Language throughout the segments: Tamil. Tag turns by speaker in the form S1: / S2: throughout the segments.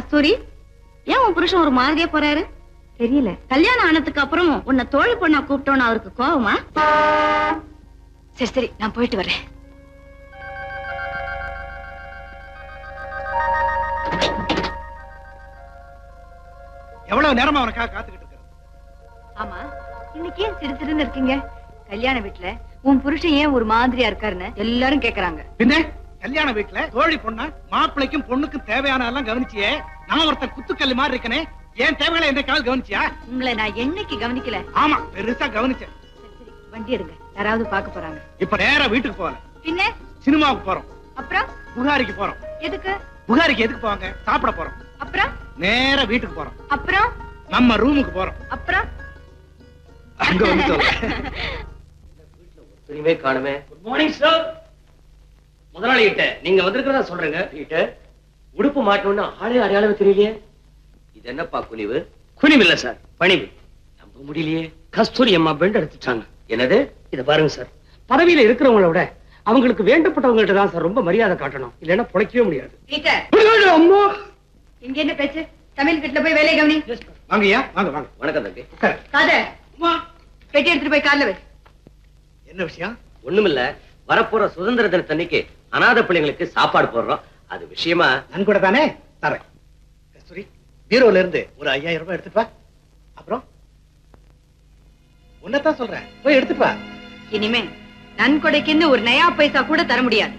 S1: கஸ்தூரி ஏன் உன் புருஷன் ஒரு மாதிரியா போறாரு? தெரியல. கல்யாணம் ஆனதுக்கு அப்புறம் உன்னை தோழி பொண்ணா கூப்பிட்டோன்னு அவருக்கு கோவமா?
S2: சரி சரி நான் போயிட்டு வரேன்.
S3: எவ்வளவு நேரமா அவனுக்காக காத்துக்கிட்டு இருக்கிறது?
S2: ஆமா இன்னைக்கு ஏன் சிறு சிறுன்னு இருக்கீங்க? கல்யாண வீட்டுல உன் புருஷன் ஏன் ஒரு மாதிரியா இருக்காருன்னு எல்லாரும் கேக்குறாங்க.
S3: பின்ன கல்யாண வீட்டுல தோழி பொண்ணா மாப்பிள்ளைக்கும் பொண்ணுக்கும் தேவையான எல்லாம் கவனிச்சியே? நான் ஒருத்தன் குத்துக்கல்லு மாதிரி இருக்கனே. என் தேவைகளை என்னைக்காவது கவனிச்சியா?
S2: உங்களை நான் என்னைக்கு கவனிக்கல?
S3: ஆமா பெருசா கவனிச்சேன்.
S2: சரி, சரி, வண்டி எடுங்க. யாராவது பார்க்க போறாங்க.
S3: இப்ப நேரா வீட்டுக்கு போகல.
S2: பின்ன?
S3: சினிமாவுக்கு போறோம்.
S2: அப்புறம்?
S3: புகாரிக்கு போறோம்.
S2: எதுக்கு?
S3: புகாரிக்கு எதுக்கு போவாங்க? சாப்பிட போறோம்.
S2: அப்புறம்?
S3: நேரா வீட்டுக்கு போறோம்.
S2: அப்புறம்?
S3: நம்ம ரூமுக்கு போறோம்.
S2: அப்புறம்?
S3: அங்க வந்து
S4: காணுமே குட் மார்னிங் சார் முதலாளி கிட்ட நீங்க வந்திருக்கிறதா சொல்றேங்க. கிட்ட உடுப்பு மாட்டணும்னு ஆளே அடையாளம் தெரியலையே. இது என்னப்பா குனிவு? குனிவு இல்ல சார் பணிவு. நம்ப முடியலையே. கஸ்தூரி அம்மா பெண்ட் எடுத்துட்டாங்க என்னது? இத பாருங்க சார் பதவியில இருக்கிறவங்கள விட அவங்களுக்கு வேண்டப்பட்டவங்கள்ட்ட தான் சார் ரொம்ப மரியாதை காட்டணும். இல்லைன்னா பொழைக்கவே முடியாது. அம்மா.
S2: இங்க என்ன பேச்சு? தமிழ் வீட்டுல போய் வேலையை கவனி.
S3: வாங்கய்யா வாங்க வாங்க.
S4: வணக்கம் தம்பி.
S2: காத. பெட்டி எடுத்துட்டு போய் கார்ல வை.
S3: என்ன விஷயம்?
S4: ஒண்ணுமில்ல வரப்போற சுதந்திர தினத்தன்னைக்கு அநாத பிள்ளைங்களுக்கு சாப்பாடு போடுறோம். அது விஷயமா?
S3: நான் கூட தானே? தரேன். கஸ்தூரி பீரோல இருந்து ஒரு ஐயாயிரம் ரூபாய் எடுத்துட்டு வா. அப்புறம்? உன்னதான் சொல்றேன். போய் எடுத்துட்டு வா.
S2: இனிமே நன்கொடைக்குன்னு ஒரு நயா பைசா கூட தர முடியாது.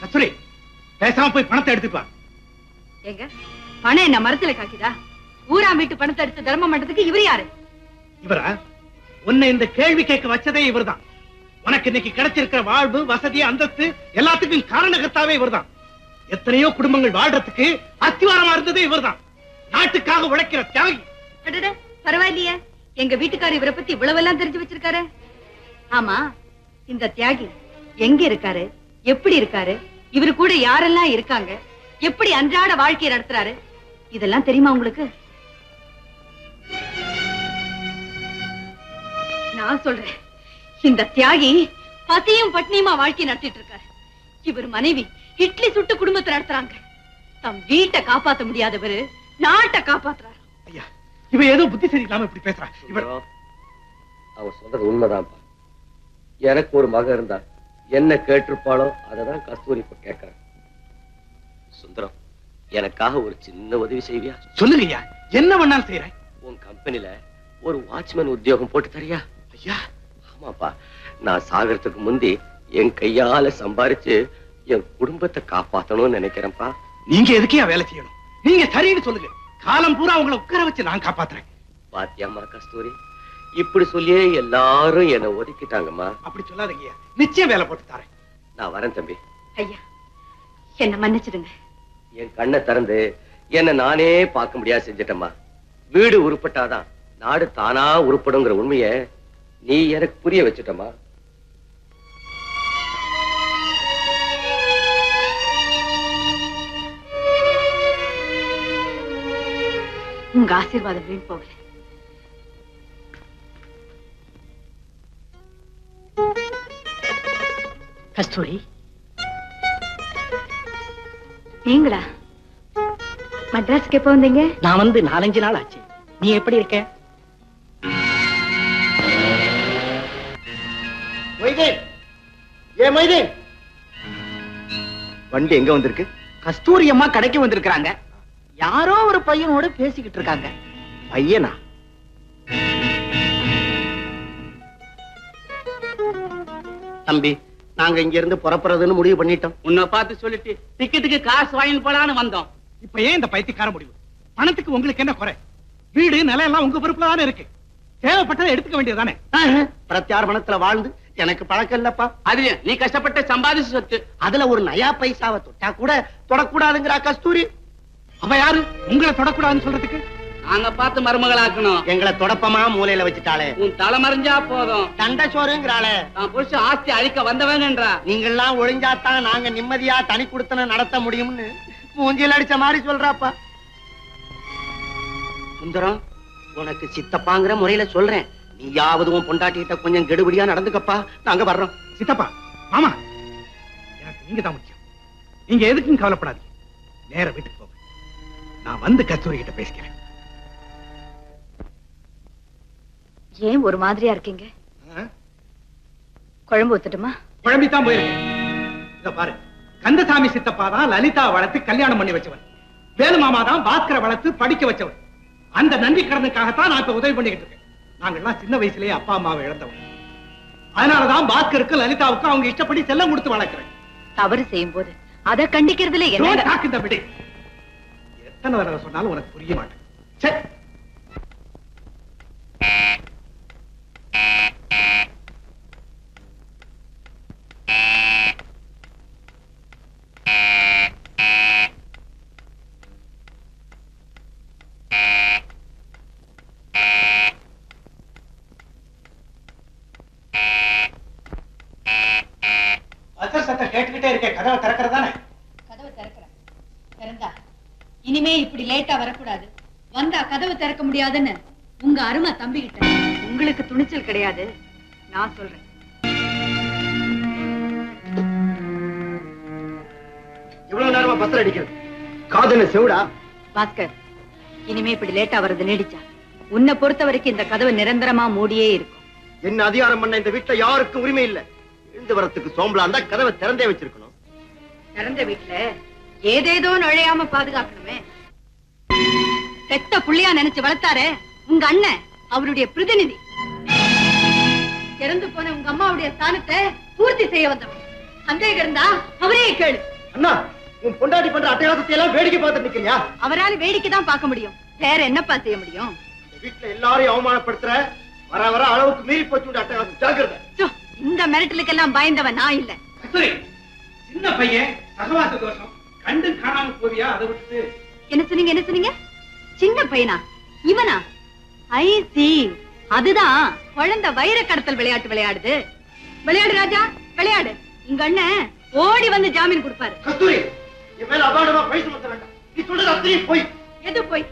S3: கஸ்தூரி பேசாம போய் பணத்தை எடுத்துட்டு வா.
S2: ஏங்க பணம் என்ன மரத்துல காக்கிதா? ஊரா வீட்டு பணத்தை எடுத்து தர்மம் பண்றதுக்கு இவர் யாரு?
S3: இவரா? உன்னை இந்த கேள்வி கேட்க வச்சதே இவர்தான். உனக்கு இன்னைக்கு கிடைச்சிருக்கிற வாழ்வு வசதி அந்தஸ்து எல்லாத்துக்கும் காரணகர்த்தாவே இவர்தான். எத்தனையோ குடும்பங்கள் வாழ்றதுக்கு அத்திவாரமா இருந்ததே இவர்தான். நாட்டுக்காக உழைக்கிற தியாகி.
S2: பரவாயில்லையே. எங்க வீட்டுக்காரர் இவரை பத்தி இவ்வளவெல்லாம் தெரிஞ்சு வச்சிருக்காரு. ஆமா இந்த தியாகி எங்க இருக்காரு? எப்படி இருக்காரு? இவரு கூட யாரெல்லாம் இருக்காங்க? எப்படி அன்றாட வாழ்க்கையை நடத்துறாரு? இதெல்லாம் தெரியுமா உங்களுக்கு? நான் சொல்றேன். இந்த தியாகி பசியும் பட்னியுமா வாழ்க்கை நடத்திட்டு இருக்காரு. இவர் மனைவி இட்லி சுட்டு குடும்பத்தை நடத்துறாங்க. தம் வீட்டை காப்பாத்த முடியாதவரு நாட்டை காப்பாத்துறாரு.
S3: ஐயா இவ ஏதோ புத்தி சரியில்லாம இப்படி பேசுறா. இவர்
S4: அவன் சொல்றது உண்மைதான்ப்பா. எனக்கு ஒரு மக இருந்தா என்ன கேட்டிருப்பாளோ அததான் கஸ்தூரி இப்ப கேட்கறேன் சுந்தரம் எனக்காக ஒரு சின்ன உதவி செய்வியா?
S3: சொல்லுங்க ஐயா என்ன வேணாலும் செய்யறேன்
S4: உன் கம்பெனில ஒரு வாட்ச்மேன் உத்தியோகம் போட்டு தரியா?
S3: ஐயா.
S4: ஆமாப்பா. நான் சாகறதுக்கு முந்தி என் கையால சம்பாரிச்சு என் குடும்பத்தை காப்பாத்தணும்னு நினைக்கிறேன்ப்பா.
S3: நீங்க எதுக்கே வேலை செய்யணும்? நீங்க சரின்னு சொல்லுங்க. காலம் பூரா உங்களை உட்கார வச்சு நான் காப்பாத்துறேன்.
S4: பாத்தியாம்மா கஸ்தூரி இப்படி சொல்லியே எல்லாரும் என்னை ஒதுக்கிட்டாங்கம்மா.
S3: அப்படி சொல்லாதீங்க ஐயா. நிச்சயம் வேலை போட்டு தரேன்.
S4: நான் வரேன் தம்பி.
S2: ஐயா என்ன மன்னிச்சிடுங்க.
S4: என் கண்ணை திறந்து என்ன நானே பார்க்க முடியாது செஞ்சிட்டம்மா. வீடு உருப்பட்டாதான் நாடு தானா உருப்படுங்கிற உண்மைய நீ எனக்கு புரிய வச்சுட்டம்மா.
S2: உங்க ஆசீர்வாதம் வீண் போகல.
S5: கஸ்தூரி
S2: நீங்களா? மദ്രാஸ்க்கு எப்ப வந்தீங்க?
S5: நான் வந்து நாலஞ்சு நாள் ஆச்சு. நீ எப்படி இருக்க?
S3: ஏ வண்டி எங்க வந்திருக்கு?
S5: கஸ்தூரி அம்மா கடைக்கு வந்திருக்காங்க யாரோ ஒரு பையனோட பேசிக்கிட்டு இருக்காங்க.
S3: பையனா?
S5: தம்பி நாங்க இங்க இருந்து புறப்படுறதுன்னு முடிவு பண்ணிட்டோம்.
S6: உன்னை பார்த்து சொல்லிட்டு டிக்கெட்டுக்கு காசு வாங்கிட்டு போலான்னு வந்தோம்.
S3: இப்ப ஏன் இந்த பைத்தியக்கார முடிவு? பணத்துக்கு உங்களுக்கு என்ன குறை? வீடு நிலம் எல்லாம் உங்க பொறுப்புல தானே இருக்கு. தேவைப்பட்டதை எடுத்துக்க வேண்டியதுதானே?
S5: பிரத்யார்பணத்துல வாழ்ந்து எனக்கு பழக்கம் இல்லப்பா.
S6: அது நீ கஷ்டப்பட்ட சம்பாதிச்ச சொத்து.
S5: அதுல ஒரு நயா பைசாவை தொட்டா கூட தொடக்கூடாதுங்கிறா கஸ்தூரி.
S3: அவ யாரு? உங்களை தொடக்கூடாதுன்னு சொல்றதுக்கு?
S6: நாங்க பார்த்து மருமகளாக்கணும்.
S5: எங்களை தொடப்பமா மூலையில வச்சுட்டாளே.
S6: உன் தலை மறைஞ்சா போதும்.
S5: தண்ட சோறுங்கிறாளே.
S6: நான் புருஷன் ஆஸ்தி அழிக்க வந்தவன்ன்றா.
S5: நீங்கெல்லாம் ஒழிஞ்சாத்தான் நாங்க நிம்மதியா தனி குடுத்தன நடத்த முடியும்னு மூஞ்சில அடிச்ச மாதிரி சொல்றாப்பா. சுந்தரம் உனக்கு சித்தப்பாங்கிற முறையில சொல்றேன். நீயாவது உன் பொண்டாட்டிகிட்ட கொஞ்சம் கெடுபடியா நடந்துக்கப்பா. நாங்க வர்றோம்.
S3: சித்தப்பா மாமா. எனக்கு நீங்க தான் முக்கியம். நீங்க எதுக்கும் கவலைப்படாதீங்க. நேர வீட்டுக்கு போங்க. நான் வந்து கஸ்தூரி கிட்ட பேசிக்கிறேன்.
S2: ஏன் ஒரு மாதிரியா இருக்கீங்க? குழம்பு ஊத்துட்டுமா?
S3: குழம்பித்தான் போயிருக்கேன். இத பாரு. கந்தசாமி சித்தப்பா தான் லலிதா வளர்த்து கல்யாணம் பண்ணி வச்சவன். வேலு மாமா தான் பாஸ்கரை வளர்த்து படிக்க வச்சவன். அந்த நன்றி கடனுக்காகத்தான் நான் இப்ப உதவி பண்ணிக்கிட்டு இருக்கேன். நாங்கெல்லாம் சின்ன வயசுலயே அப்பா அம்மாவை இழந்தவன் அதனாலதான் பாஸ்கருக்கு லலிதாவுக்கு அவங்க இஷ்டப்படி செல்லம் கொடுத்து வளர்க்கிறேன்.
S2: தவறு செய்யும் போது அத கண்டிக்கிறதுல என்ன.
S3: எத்தனை தடவை சொன்னாலும் உனக்கு புரிய மாட்டேன் சே
S2: திறந்தா இனிமே இப்படி லேட்டா வரக்கூடாது. வந்தா கதவு திறக்க முடியாதுன்னு உங்க அருமை தம்பி கிட்ட உங்களுக்கு துணிச்சல் கிடையாது. நான் சொல்றேன்.
S7: இவ்வளவு நேரமா பத்திர அடிக்கிறது. காதல செவிடா?
S2: பாஸ்கர் இனிமே இப்படி லேட்டா வர்றது நீடிச்சா. உன்னை பொறுத்த வரைக்கும் இந்த கதவு நிரந்தரமா மூடியே இருக்கும்.
S7: என்ன அதிகாரம் பண்ண இந்த வீட்டுல யாருக்கும் உரிமை இல்ல. எழுந்து வரத்துக்கு சோம்பலா இருந்தா கதவை திறந்தே வச்சிருக்கணும்.
S2: திறந்த வீட்டுல ஏதேதோ நுழையாம பாதுகாக்கணுமே. பெத்த புள்ளையா நினைச்சு வளர்த்தாரே உங்க அண்ணன் அவருடைய பிரதிநிதி. இறந்து போன உங்க அம்மாவுடைய ஸ்தானத்தை பூர்த்தி செய்ய வந்தவன் சந்தேகம் இருந்தா அவரே கேளு.
S7: அண்ணா உன் பொண்டாட்டி பண்ற அட்டகாசத்தை எல்லாம் வேடிக்கை பார்த்து நிக்கிறியா
S2: அவரால வேடிக்கை தான் பார்க்க முடியும். வேற என்னப்பா செய்ய முடியும்?
S7: வீட்டுல எல்லாரையும் அவமானப்படுத்துற வர வர அளவுக்கு மீறி போச்சு அட்டகாசம். ஜாக்கிரதை.
S2: சோ, இந்த மிரட்டலுக்கெல்லாம் பயந்தவன் நான் இல்ல.
S3: கஸ்தூரி சின்ன பையன் சகவாச தோஷம். கண்டு காணாம போவியா? அதை விட்டுட்டு.
S2: என்ன சொன்னீங்க என்ன சொன்னீங்க? சின்ன பையனா? இவனா? I see. அதுதான் குழந்தை வைர கடத்தல் விளையாட்டு விளையாடுது. விளையாடு ராஜா விளையாடு. உங்க அண்ணன் ஓடி வந்து ஜாமீன் கொடுப்பாரு.
S7: கஸ்தூரி என் மேல அபாண்டமா பழி சுமத்த வேண்டாம். நீ சொல்றது அத்தனையும் போய்.
S2: எது போய்?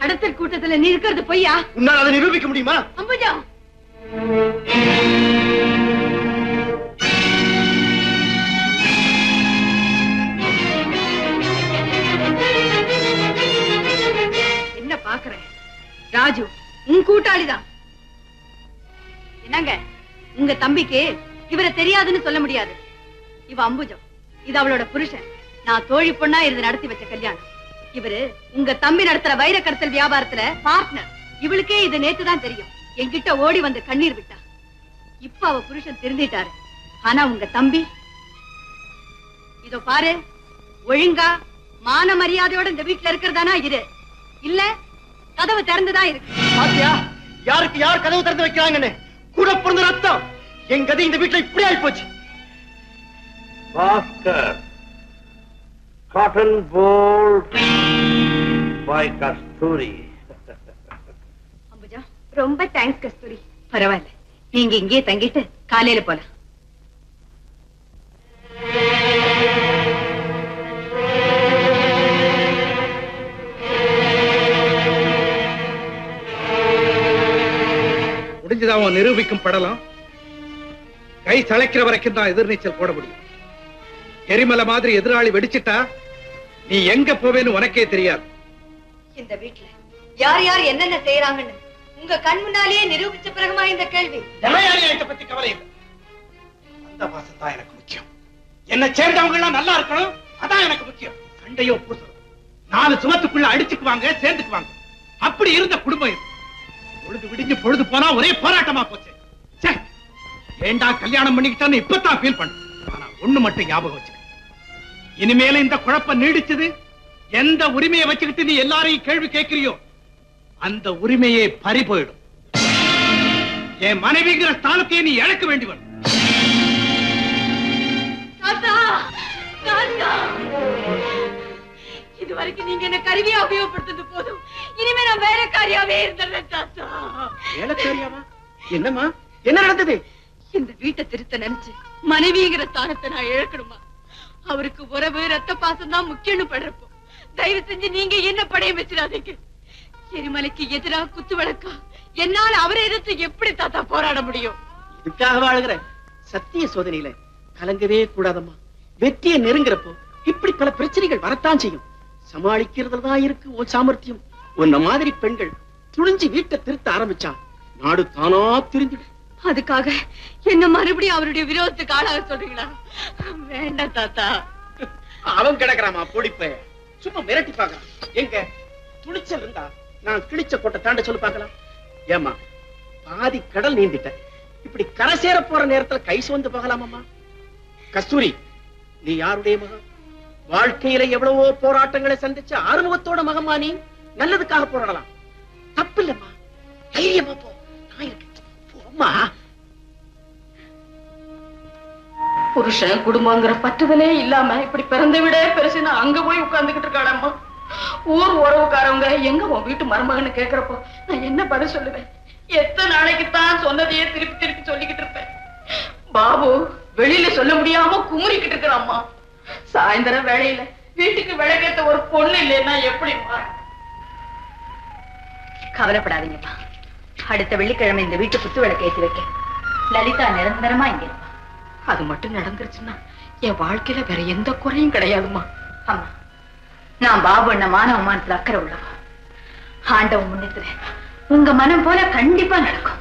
S2: கடத்தல் கூட்டத்துல நீ இருக்கிறது பொய்யா?
S7: உன்னால் அதை நிரூபிக்க முடியுமா?
S2: அம்புஜா என்னங்க? உங்க தம்பிக்கு இவரை தெரியாதுன்னு சொல்ல முடியாது. இவ அம்புஜம். இது அவளோட புருஷன். நான் தோழி பொண்ணா இருந்து நடத்தி வச்ச கல்யாணம். இவரு உங்க தம்பி நடத்துற வைர கடத்தல் வியாபாரத்துல பார்ட்னர் இவளுக்கே இது நேத்துதான் தெரியும். என்கிட்ட ஓடி வந்து கண்ணீர் விட்டா. இப்ப அவ புருஷன் திருந்திட்டாரு. ஆனா உங்க தம்பி? இதோ பாரு. ஒழுங்கா மான மரியாதையோட இந்த வீட்டுல இருக்கிறதானா இரு. இல்ல கதவு திறந்துதான் இருக்கு.
S7: யாருக்கு யார் கதவு திறந்து வைக்கிறாங்கன்னு? கூட பிறந்த ரத்தம். என் கதை இந்த வீட்டுல இப்படி ஆயி போச்சு.
S8: Cotton bolt by Kasturi.
S2: Ambuja ரொம்ப தேங்க்ஸ் கஸ்தூரி. பரவாயில்ல. நீங்க இங்கேயே தங்கிட்டு காலையில போலாம்.
S3: முடிஞ்சதா அவன் நிரூபிக்கும் படலம். கை சளைக்கிற வரைக்கும் தான் எதிர்நீச்சல் போட முடியும். எரிமலை மாதிரி எதிராளி வெடிச்சிட்டா நீ எங்க போவேன்னு உனக்கே தெரியாது.
S2: இந்த வீட்டுல யார் யார் என்னென்ன செய்யறாங்கன்னு உங்க கண் முன்னாலேயே நிரூபிச்ச பிறகுமா இந்த கேள்வி?
S3: ஜனநாயகத்தை பத்தி கவலை இல்லை. அந்த பாசம் தான் எனக்கு முக்கியம். என்ன சேர்ந்தவங்க எல்லாம் நல்லா இருக்கணும். அதான் எனக்கு முக்கியம். சண்டையோ பூசலும் நாலு சுமத்துக்குள்ள அடிச்சுக்குவாங்க சேர்ந்துக்குவாங்க. அப்படி இருந்த குடும்பம் இது. பொழுது விடிஞ்சு பொழுது போனா ஒரே போராட்டமா போச்சு. ஏண்டா கல்யாணம் பண்ணிக்கிட்டான்னு இப்பதான் ஃபீல் பண்ண. ஆனா ஒண்ணு மட்டும் ஞாபகம் வச்சுக்க. இனிமேல இந்த குழப்பம் நீடிச்சது எந்த உரிமையை வச்சுக்கிட்டு நீ எல்லாரையும் கேள்வி கேட்கிறியோ அந்த உரிமையே பறி போயிடும். என் மனைவிங்கிற ஸ்தானத்தையே நீ இழக்க வேண்டி வரும்.
S2: இது வரைக்கும் நீங்க என்ன கருவியா உபயோகப்படுத்துறது போதும். இனிமே நான் வேற காரியாவே இருந்தேன் தாத்தா.
S7: வேலைக்காரியாவா என்னம்மா? என்ன நடந்தது?
S2: இந்த வீட்டை திருத்த நினைச்சு மனைவிங்கிற ஸ்தானத்தை நான் இழக்கணுமா? அவருக்கு உறவு ரத்த பாசம் தான் முக்கியம்னு படுறப்போ. தயவு செஞ்சு நீங்க என்ன படைய வச்சிடாதீங்க. எரிமலைக்கு எதிரா குத்து வழக்கா என்னால அவரை எதிர்த்து எப்படி தாத்தா போராட முடியும்?
S7: இதுக்காக வாழ்கிற சத்திய சோதனையில
S9: கலங்கவே கூடாதம்மா. வெற்றியை நெருங்குறப்போ இப்படி பல பிரச்சனைகள் வரத்தான் செய்யும். சமாளிக்கிறதுல தான் இருக்கு உன் சாமர்த்தியம். உன்ன மாதிரி பெண்கள் துணிஞ்சு வீட்டை திருத்த ஆரம்பிச்சா நாடு தானா திருந்திடும்
S2: அதுக்காக என்ன மறுபடியும் அவருடைய விரோதத்துக்கு ஆளாக சொல்றீங்களா? வேண்டாம் தாத்தா.
S9: அவன் கிடக்குறாமா பொடிப்ப. சும்மா மிரட்டி பார்க்கறான். எங்க? துணிச்சல் இருந்தா நான் கிழிச்ச கொட்டை தாண்ட சொல்லி பார்க்கலாம். ஏமா பாதி கடல் நீந்திட்ட இப்படி கரை சேர போற நேரத்துல கை சோர்ந்து போகலாமாம்மா? கஸ்தூரி நீ யாருடைய மகன்? வாழ்க்கையில எவ்வளவோ போராட்டங்களை சந்திச்ச ஆறுமுகத்தோட மகமா நீ. நல்லதுக்காக போராடலாம். தப்பு இல்லம்மா தைரியமா போ. நான் போம்மா.
S10: புருஷன் குடும்பங்கிற பற்றுதலே இல்லாம இப்படி பிறந்த விட பெருசுன்னு அங்க போய் உட்கார்ந்துகிட்டு இருக்காளம்மா. ஊர் உறவுக்காரவங்க எங்க உன் வீட்டு மருமகன்னு கேக்குறப்போ நான் என்ன பதில் சொல்லுவேன்? எத்தனை நாளைக்கு தான் சொன்னதையே திருப்பி திருப்பி சொல்லிக்கிட்டு இருப்பேன். பாபு வெளியில சொல்ல முடியாம குமுறிக்கிட்டு இருக்கிறாம்மா. சாயந்தரம் வேலையில வீட்டுக்கு விளக்கேத்த ஒரு பொண்ணு இல்லைன்னா எப்படிம்மா
S2: கவலைப்படாதீங்கப்பா. அடுத்த வெள்ளிக்கிழமை இந்த வீட்டு குத்து விளக்கு ஏத்தி வைக்க லலிதா நிரந்தரமா இங்க இருப்பா
S10: அது மட்டும் நடந்துருச்சுன்னா என் வாழ்க்கையில வேற எந்த குறையும் கிடையாதும்மா.
S2: அம்மா நான் பாபு அண்ண மானவமானத்துல அக்கறை உள்ளவா? ஆண்டவன் முன்னித்துல உங்க மனம் போல கண்டிப்பா நடக்கும்.